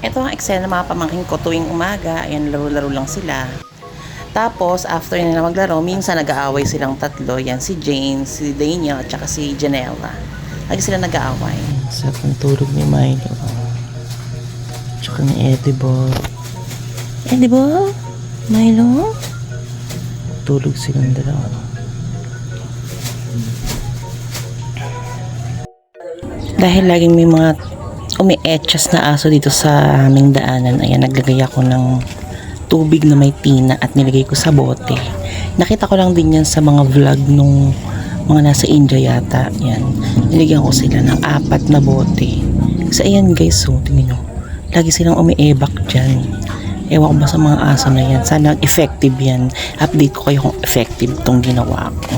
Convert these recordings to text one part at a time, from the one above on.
Ito ang eksena ng mga pamangkin ko tuwing umaga. Ayan, laro-laro lang sila. Tapos, after nila maglaro, minsan nag-aaway silang tatlo. Yan, si Jane, si Daniel, at saka si Janela. Lagi sila nag-aaway. Sa tulog ni Milo. Tsaka ni Edible. Edible? Milo? Tulog silang dalawa. Dahil laging may mga umi-etchas na aso dito sa aming daanan, ayan, naglagay ako ng tubig na may tina at nilagay ko sa bote. Nakita ko lang din yan sa mga vlog nung mga nasa India yata. Yan. Nilagyan ko sila ng apat na bote. Kasi ayan guys, so, tingin nyo. Lagi silang umiebak dyan. Ewan ko ba sa mga aso na yan. Sana effective yan. Update ko kayo kung effective tong ginawa ko.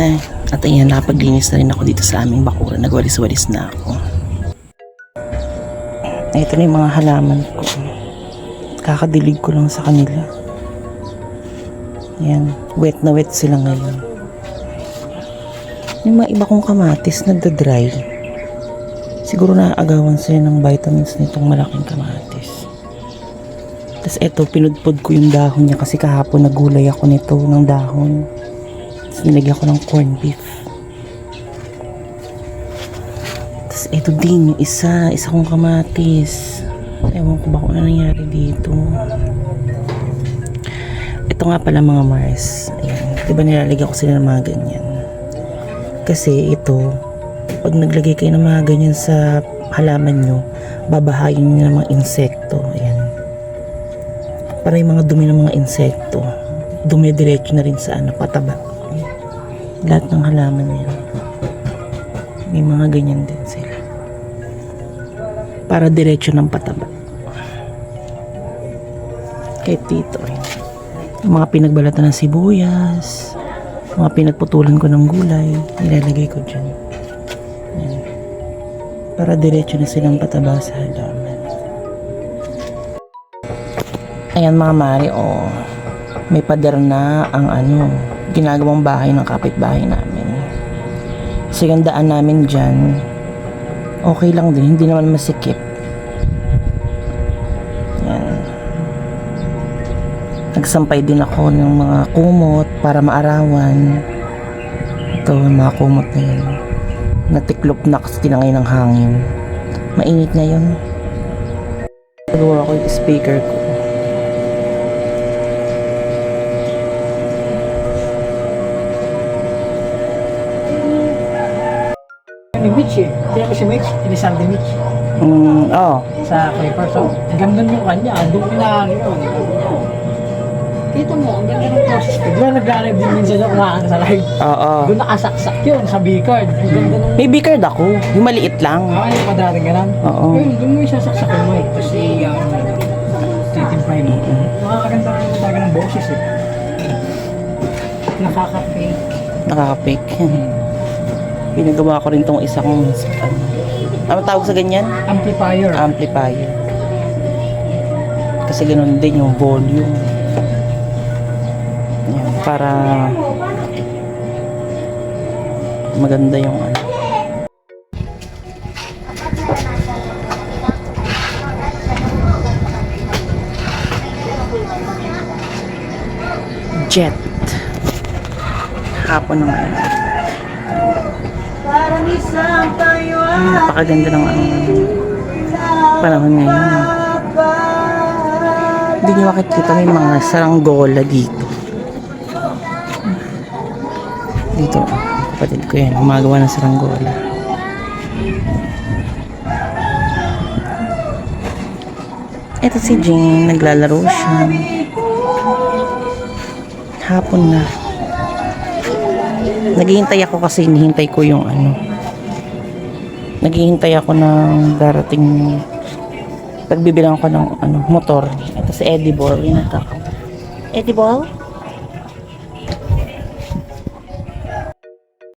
Ay, at ayan, nakapaglinis na rin ako dito sa aming bakura. Nagwalis-walis na ako. Ito na yung mga halaman ko. Kakadilig ko lang sa kanila. Yan, wet na wet sila ngayon. Yung mga iba kong kamatis nagda-dry. Siguro naaagawan sila ng vitamins nitong malaking kamatis. Tapos eto, pinudpod ko yung dahon niya kasi kahapon nagulay ako nito ng dahon. Tapos nilagyan ko ng corned beef. Tapos ito din, yung isa, isa kong kamatis. Ewan ko ba kung ano nangyari dito. Ito nga pala mga Mars. Ayan. Diba nilalagyan ko sila ng mga ganyan. Kasi ito, pag naglagay kayo ng mga ganyan sa halaman nyo, babahayin nyo ng mga insekto. Ayan. Para yung mga dumi ng mga insekto, dumidiretso na rin sa ano, pataba. Ayan. Lahat ng halaman yan. May mga ganyan din sila. Para diretso ng pataba. Kahit dito. Yung mga pinagbalatan ng sibuyas, mga pinagputulan ko ng gulay, nilalagay ko dyan. Ayan. Para diretso na silang pataba sa halaman. Ayan mga mari, oh. May pader na ang ano, ginagawang bahay ng kapitbahay namin. Kasi daan namin dyan, okay lang din, hindi naman masikip. Ayan. Nagsampay din ako ng mga kumot para maarawan. Ito, mga kumot na yun. Natiklop na kasi tinangay ng hangin. Mainit na yun. Nagawa ko yung speaker ko. Ni Mitch eh. Kaya ko si Mitch, inisal ni Mitch Mm, oh. sa Clipper. So, ganda ng kanya. Doon na ano yun. Kita mo, ang ganda ng process. Bigla nag-live din minsan yung umakan sa live. Oo. Doon nakasaksak yun sa B-card. Ang ganda ng... May B-card ako. Yung maliit lang. Ah, yung padrating ka lang? Oo. Yun, doon mo yung mic. Tapos i-ano mo. Titimpay mo. Rin yung talaga ng boses eh. Nakaka-fake. Nakakapik. Pinagawa ko rin tong isa kong ano, ano tawag sa ganyan? Amplifier. Amplifier. Kasi ganun din yung volume. Yan, para maganda yung ano. Jet. Hapon ng ano. Napakaganda ng ano, panahon ngayon. Hindi nyo makikita may mga saranggola dito. Dito, kapatid ko yan, gumagawa ng saranggola. Ito si Jane, naglalaro siya. Hapon na. Naghihintay ako kasi hinihintay ko yung ano. Naghihintay ako ng darating pagbibilang ko ng ano, motor. Ito si Edible. Yung nagkaka- Edible?